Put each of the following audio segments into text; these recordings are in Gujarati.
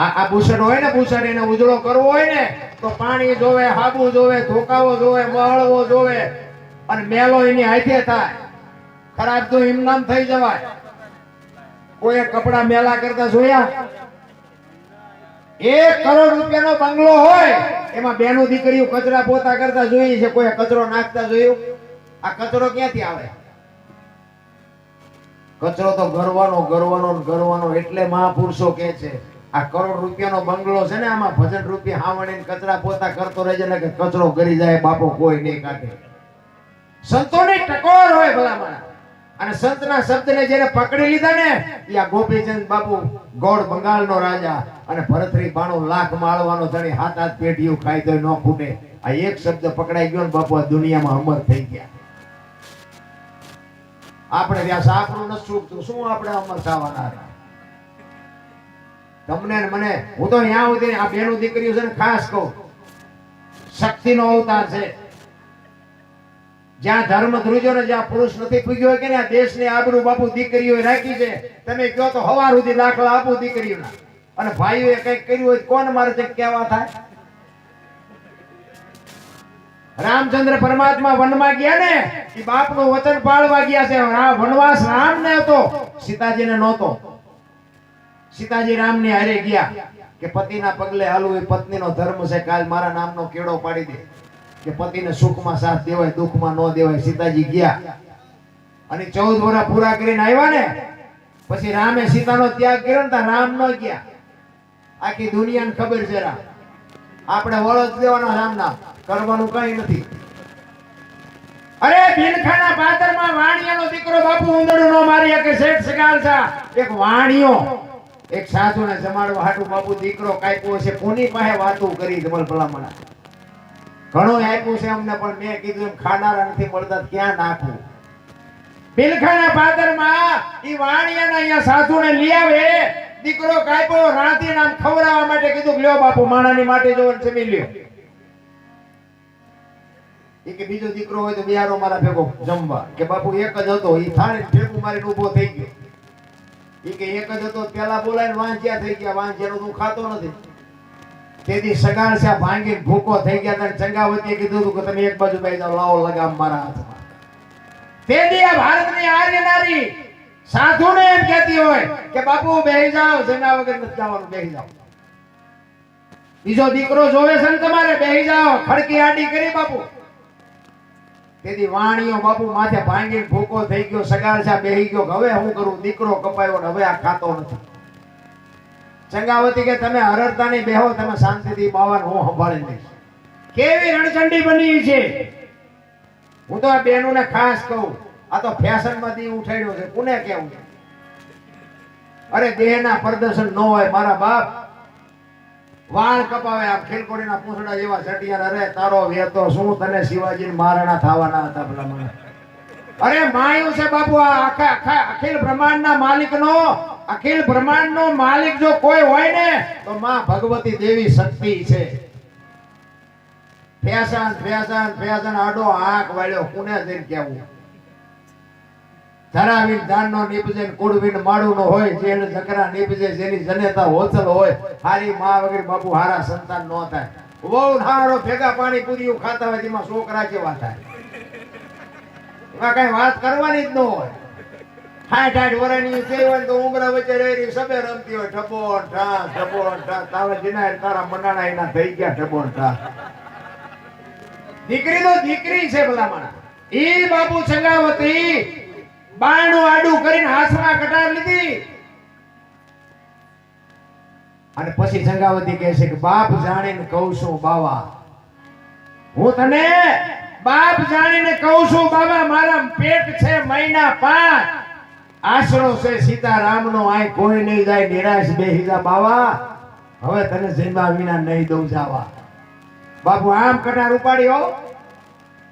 આ ભૂષણ હોય ને, ભૂષણ એને ઉજળો કરવો હોય ને, તો પાણી જોવે, હાબુ જોવે, ધોકાવો જોવે મહળવો જોવે, અને મેલો એની હાથે થાય. ખરાબ તો ઇમનામ થઈ જવાય. કોઈ કપડા મેલા કરતા જોયા? એક કરોડ રૂપિયાનો બંગલો હોય, એમાં બેનો દીકરીઓ કચરા પોતા કરતા જોઈ છે કોઈ કચરો નાખતા જોયું? આ કચરો ક્યાંથી આવે? કચરો તો ગરવાનો ગરવાનો ગરવાનો, એટલે મહાપુરુષો કે છે આ કરોડ રૂપિયાનો બંગલો છે ને આમાં ભજન રૂપિયા હાવણીને કચરા પોતા કરતો રહેજે, ને કે કચરો કરી જાય, બાપો કોઈ નહીં કાઢે. સંતોની ટકોર હોય ભલામણ. અને સંતના શબ્દને જેને પકડી લીધા ને, એ આ ગોપીચંદ બાપુ ગોળ બંગાળનો રાજા અને ભરતરી બાણો લાખ માળવાનો ધણી હાથ હાથ પેઢીઓ ખાઈ તો ન ખૂટે. આ એક શબ્દ પકડાઈ ગયો ને બાપુ, આ દુનિયામાં અમર થઈ ગયા. આપણે ત્યાં આપણું નથી શું આપણે અમર થવાના હતા તમને ને મને. હું તો ત્યાં સુધી આ બેનું દીકરીઓ છે ને ખાસ કહું. શક્તિનો અવતાર છે. જ્યાં ધર્મ ધ્રુજો ને જ્યાં પુરુષ નથી પૂગ્યો કે ને દેશની આબરૂ બાપુ દીકરીઓ રાખી છે. તમે કહો તો હવાર સુધી દાખલા આપો દીકરીઓના. અને ભાઈઓએ કંઈક કર્યું હોય કોણ મારે તે કહેવા થાય? રામચંદ્ર પરમાત્મા વનમાં ગયા ને એ બાપનું વચન પાળવા ગયા છે. વનવાસ રામને હતો. સીતાજીને નહોતો. સીતાજી રામને હારે ગયા કે પતિના પગલે હાલવું એ પત્નીનો ધર્મ છે કાલ મારા નામનો કેળો પાડી દે. કે પતિને સુખમાં સાથ દેવાય, દુઃખમાં ન દેવાય. સીતાજી ગયા. અને ચૌદ વર્ષ પૂરા કરીને આવ્યા ને, પછી રામે સીતાનો ત્યાગ કર્યો ને રામ ન ગયા. આખી દુનિયાને ખબર છે રામ. આપણે વળત દેવાનો રામના કરવાનું કઈ નથી. અરે ભીલખાના પાદરમાં વાણિયાનો દીકરો બાપુ ઉંદરડું નો મારી કે શેઠ છે. એક વાણિયો. એક સાધુને જમાડવા હાટુ બાપુ દીકરો કાપ્યો છે, કોની પાસે વાતું કરી જમલ ભલામણા? ઘણું આપ્યું છે અમને, પણ મેં કીધું એમ ખાનારા નથી મળતા, ક્યાં નાખવું ભીલખાના પાદરમાં ઈ વાણિયાના અહીંયા સાધુને લઈ આવે. દીકરો કાપ્યો રાતી નામ ખવડાવવા માટે કીધું લ્યો બાપુ, માણાની માટે જો જમી લ્યો. એ કે બીજો દીકરો હોય તો બિહારો મારા ભેગો જમવા. કે બાપુ, એક જ હતો, ઈ થાળી ભેગું મારીને ઊભો થઈ ગયો. ઈ કે એક જ હતો, પેલા બોલાય વાંચ્યા થઈ ગયા, વાંચ્યાનું તું ખાતો નથી. તેથી સગાણ છે ભાંગી ભૂકો થઈ ગયા તને ચંગાવતીએ કીધું કે તમે એક બાજુ બેસી જાઓ, લાવો લગામ મારા હાથમાં. તેથી આ ભારતની આર્ય નારી સાધુને એમ કહેતી હોય કે, બાપુ, બેસી જાઓ જમ્યા વગર નથી જવાનું, બેસી જાઓ. બીજો દીકરો જોવે છે ને તમારે, બેસી જાઓ ખડકી આડી કરી બાપુ. તેથી વાણીઓ બાપુ માથે ભાંગી ભૂકો થઈ ગયો સગારસા બેહી ગયો. હવે હું કરું? દીકરો કપાયો ને હવે આ ખાતો નથી. ચંગાવતી કે તમે હરરતા નહીં બેહો, તમે શાંતિથી બાવાને હું સંભાળી લઈશ. કેવી રણચંડી બની છે? હું તો આ બહેનોને ખાસ કહું, આ તો ફેશનમાંથી ઉઠાડ્યો છે. કોને કેવું અરે દેહના પ્રદર્શન ન હોય, મારા બાપ વાળ કપાવે, આ ખેલકોડીના પૂંછડા જેવા સટિયાર અરે તારો વેતો શું તને શિવાજી મહારાણા થવાના હતા પેલા અરે માયું છે બાપુ, આ આખા આખા અખિલ બ્રહ્માંડના માલિકનો, અખિલ બ્રહ્માંડનો માલિક જો કોઈ હોય ને, તો માં ભગવતી દેવી શક્તિ છે. ફેશન ફેશન ફેશન આડો આંખ વાળ્યો, કુને જઈને કેવું ધરાવીને ધાનનો નીપજે કુડવીને માળુનો હોય જેને ઝકરા નીપજે, જેની જનેતા હોચલ હોય, હારી મા વગેરે બાપુ હારા સંતાન નો થાય. બહુ હારો ભેગા પાણી પૂરીઓ ખાતા હોય તેમાં છોકરા કેવા થાય. એમાં કઈ વાત કરવાની જ ન હોય. હાઠ હાઠ વરાની થઈ હોય તો ઉમરા વચ્ચે રહી સબે રમતી હોય ઠબો ઠા ઠબો ઠા તાવે જીના તારા મંડાણા એના થઈ ગયા ઠબો ઠા દીકરી તો દીકરી છે ભલામણા. ઈ બાપુ સંગાવતી બાયણું આડું કરીને હાથમાં કટાર લીધી. અને પછી જંગાવતી કહે છે કે, બાપ જાણીને કહું છું બાવા. હું તને બાપ જાણીને કહું છું બાબા મારા પેટ છે મહિના પાંચ આશરો છે સીતારામનો, આય કોઈ નહીં જાય, નિરાશ બેહી જા બાવા. હવે તને જન્મા વિના નહીં દઉં જાવા. બાપુ, આમ કટાર ઉપાડ્યો?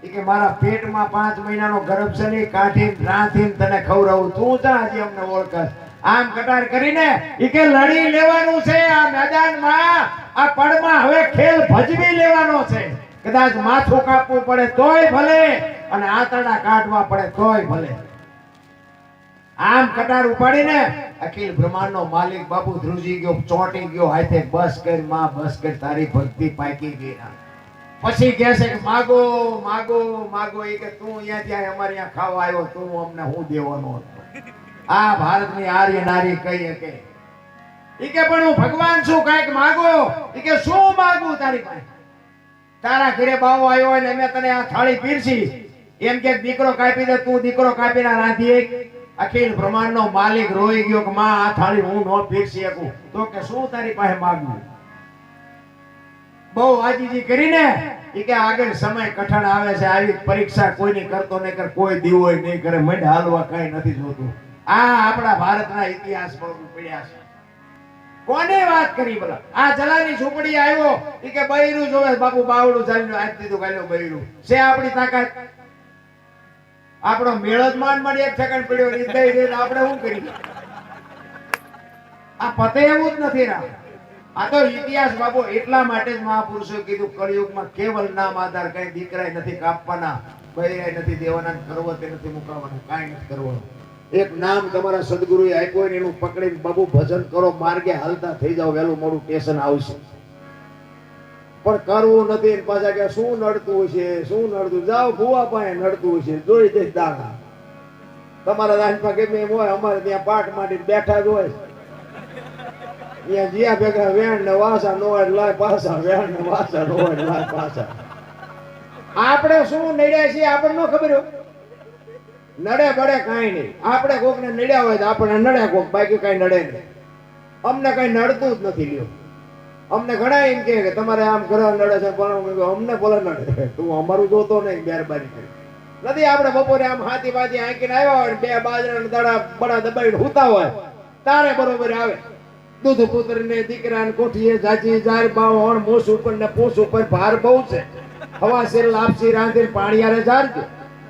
કે મારા પેટમાં પાંચ મહિનાનો ગર્ભ છે ને કાઢીને રાંધીને તને ખવડાવું. તું જા હજી અમને ઓળખસ આમ કટાર કરીને એ કે લડી લેવાનું છે આ મેદાનમાં. આ પડમાં હવે ખેલ ભજવી લેવાનો છે. કદાચ માથું કાપવું પડે તોય ભલે અને આંતરડા કાઢવા પડે તોય ભલે. આમ કટાર ઉપાડીને અખિલ બ્રહ્માંડનો માલિક બાપુ ધ્રુજી ગયો, ચોંટી ગયો, હાથે બસ કર, માં બસ કર, તારી ભક્તિ પાકી ગઈ. ના પછી કહે છે કે, માગો માગો માગો. એ કે, તું અહીંયા ત્યાં અમારે અહીંયા ખાવા આવ્યો, તું અમને હું દેવાનો હતો? આ ભારતની આર્ય નારી કહી કે, એ કે, પણ હું ભગવાન છું, કાંઈક માગો. ઈ કે, શું માગું તારી પાસે? તારા ઘરે બાવો આવ્યો ને મેં તને આ થાળી પીરસી. એમ કે, દીકરો કાપી દે, તું દીકરો કાપીને રાંધી અખિલ બ્રહ્માંડનો માલિક રોઈ ગયો કે, માં, આ થાળી હું નો પીરસી શકું. તો કે, શું તારી પાસે માગવું? બહુ આજીજી કરીને એ કે આગળ સમય કઠણ આવે છે, આવી પરીક્ષા કોઈની કરતો નહીં કરે, કોઈ દીવો નહીં કરે, મંડ હાલવા કઈ નથી જોતું. આ આપણા ભારતના ઇતિહાસ પર પડ્યા છે. કોને વાત કરી બોલા આ જલાની ઝૂંપડી આવ્યો, ઈ કે બૈરું જોવે બાપુ બાવડું ચાલ્યું આજ દીધું કાલ્યો બૈરું. છે આપણી તાકાત? આપણો મેળ માંડ એક સેકન્ડ પડ્યો આપણે શું કરી આ પતે એવું જ નથી રા આ તો ઇતિહાસ બાબો એટલા માટે ભજન કરો, માર્ગે હાલતા થઈ જાઓ, વહેલું મોડું ટેશન આવશે. પણ કરવું નથી પાછા કે શું નડતું છે શું નડતું? જાઓ, ભૂવા પાસે નડતું છે જોઈ દે દાણા. તમારા રાજમાં ગમે એમ હોય, અમારે ત્યાં પાઠ માટે બેઠા જ હોય. અહીંયા dia નો હોય લાય પાસા વેણ ને વાસા નો હોય લાય પાસા આપણે શું નડ્યા છીએ આપણને ન ખબર નડે બડે કાંઈ નહીં. આપણે કોકને નડ્યા હોય તો આપણને નડે કોક બાકી કાંઈ નડે નહીં. અમને કાંઈ નડતું જ નથી લ્યો અમને ઘણા એમ કે તમારે આમ ઘર નડે છે પણ અમને ભલે નડે. તું અમારું જોતો નહીં મહેરબાની કરી. નથી આપણે બપોરે આમ હાથી બાજી આંકીને આવ્યા હોય બે બાજરા દડા બડા દબાઈને હુતા હોય તારે બરોબર આવે. દૂધ પુત્ર ને દીકરા ને કોઠીએ જાજી, જાર બાવ હોણ મોસ ઉપર ને પોસ ઉપર ભાર બહુ છે. હવા શેર લાપસી રાંધીને પાણીયારે જારજો.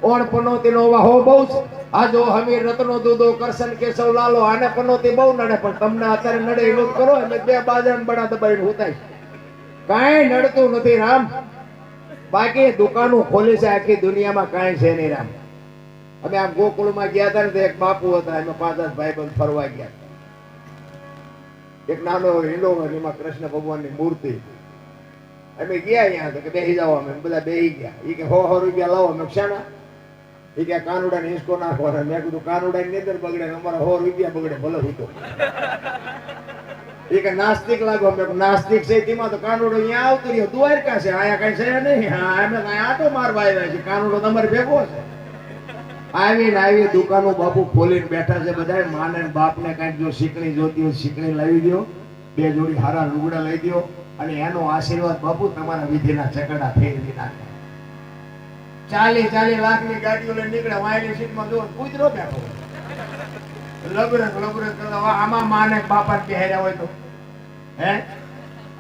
ઓણ પનોતી નો વાહો બહુ છે. આજો હમીર રત્નો દૂધો કરશન કેશવ લાલો, આને પનોતી બહુ નડે, પણ તમને અત્યારે નડે એવું કરો એટલે બે બાજરાના બડા દબાઈને હુતાય. કાંઈ નડતું નથી રામ. બાકી દુકાનો ખોલી છે, આખી દુનિયામાં કાંઈ છે નહીં રામ. અમે આ ગોકુળમાં ગયા હતા ને એક બાપુ હતા, એમાં પાંચ ભાઈ બંધ ફરવા ગયા. એક નાનો હોય એમાં કૃષ્ણ ભગવાનની મૂર્તિ. અમે ગયા અહીંયા તો કે બેસી જાઓ અમે. બધા બેસી ગયા. ઈ કે હો હો રૂપિયા લાવો. અમે શાના. ઈ કે કાનુડા ને હિંચકો નાખો મેં કીધું કાનુડા ની અંદર બગડે અમારા હો રૂપિયા બગડે ભલે હું તો ઈ કે નાસ્તિક લાગો. મેં નાસ્તિક છે તેમાં તો કાનુડો અહીંયા આવતું રહ્યો. દ્વારકા છે? આયા કઈ છે નહીં. હા અમે કઈ આટો મારવા આવ્યા છે. કાનુડો તમારે ભેગો છે. આવીને આવી દુકાનો બાપુ ખોલીને બેઠા છે બધા માને બાપને કાંઈક જો શીકણી જોતી હોય શીકણી લાવી દો બે જોડી હારા લુગડા લઈ દો અને એનો આશીર્વાદ બાપુ તમારા વિધિના ચકડા ફેરવી નાખે. ચાલી ચાલી લાખની ગાડીઓ લઈને નીકળે. વાયલી સીટમાં જો કૂતરો બેઠો લબરત લબરત કરતા આમાં માને બાપા પહેર્યા હોય તો. હે?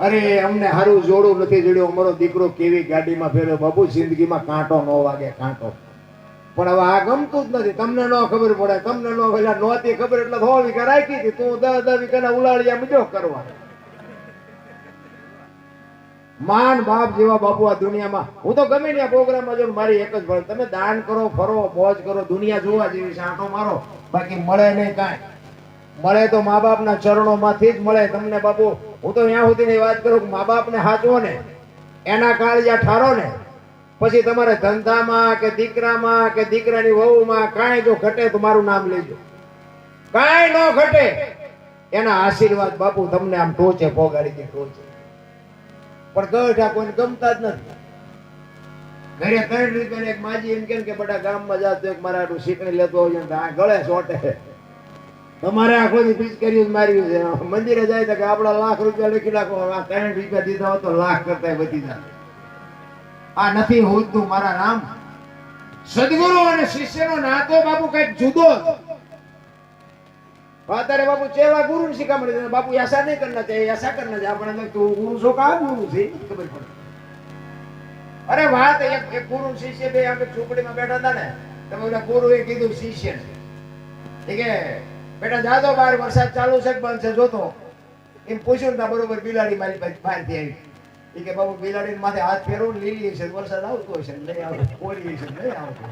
અરે, અમને હારું જોડું નથી જોડ્યું. અમારો દીકરો કેવી ગાડીમાં ફેર્યો? બાપુ, જિંદગીમાં કાંટો ન વાગે, કાંટો. પણ હવે આ ગમતું જ નથી. તમને ન ખબર પડે. તમને ન પેલા નહોતી ખબર એટલે સો વીઘા રાખી હતી. તું દસ દસ વીઘાના ઉલાળિયા મજો કરવા માન બાપ જેવા બાપુ આ દુનિયામાં. હું તો ગમે ત્યાં પ્રોગ્રામમાં જોઉં મારી એક જ ભણ તમે દાન કરો, ફરો, મોજ કરો, દુનિયા જોવા જેવી આંટો મારો. બાકી મળે નહીં કાંઈ. મળે તો મા બાપના ચરણોમાંથી જ મળે તમને બાપુ. હું તો ત્યાં સુધીની વાત કરું મા બાપને સાચવો ને. એના કાળિયા ઠારો ને. પછી તમારે ધંધામાં કે દીકરામાં કે દીકરાની વહુમાં કાંઈ જો ઘટે તો મારું નામ લેજો. કાંઈ ન ઘટે, એના આશીર્વાદ બાપુ તમને આમ ટોચે, પોગાડી દે, ટોચે. પણ ગઢા કોઈને ગમતા જ નથી. ઘરે ત્રણ રૂપિયા એક માજી એમ કેમ કે બધા ગામમાં જાતો એક મારા આટલું શીકણી લેતો હોય ને આ ગળે ચોટે તમારે આખો દી પિચકારી કરી મારી છે. મંદિરે જાય તો કે આપડા લાખ રૂપિયા લખી નાખો ત્રણ રૂપિયા દીધા હોય તો લાખ કરતા વધી જાય. આ નથી હોતું મારા નામ. સદગુરુ અને શિષ્યનો નાતો બાપુ કંઈક જુદો અત્યારે બાપુ ચેવા ગુરુ ની શીખામણી દીધું? બાપુ યાસા નહીં કરના છે યાસા કરના છે. આપણે તું ગુરુ છો, કા ગુરુ છે? ખબર પડે. અરે વાત એક એક ગુરુ શિષ્ય બે આપણે ઝૂંપડીમાં બેઠા હતા ને તમે ગુરુ એ કીધું શિષ્ય છે. બેટા જાદો બહાર વરસાદ ચાલુ છે બંધ છે? જોતો. એમ પૂછ્યું ને બરોબર બિલાડી મારી પાસે બહારથી આવી. એ કે બાબુ બિલાડી માથે હાથ ફેરવું લીલી છે વરસાદ આવતો હશે લઈ આવતો કોરી છે લઈ આવતો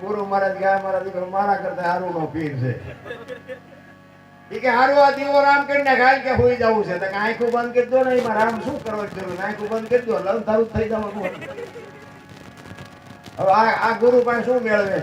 ગુરુ મહારાજ ગયા, મારા દીકરો મારા કરતા હારું નો પીર છે. એ કે હારું આ દીવો રામ કરીને ખાઈ કે હોઈ જવું છે. તો આંખું બંધ કરી દો ને એમાં રામ શું કરવા જરૂર? છે? આંખું બંધ કરી દો લવ થઈ જવાનું હવે આ આ ગુરુ પાસે શું મેળવે?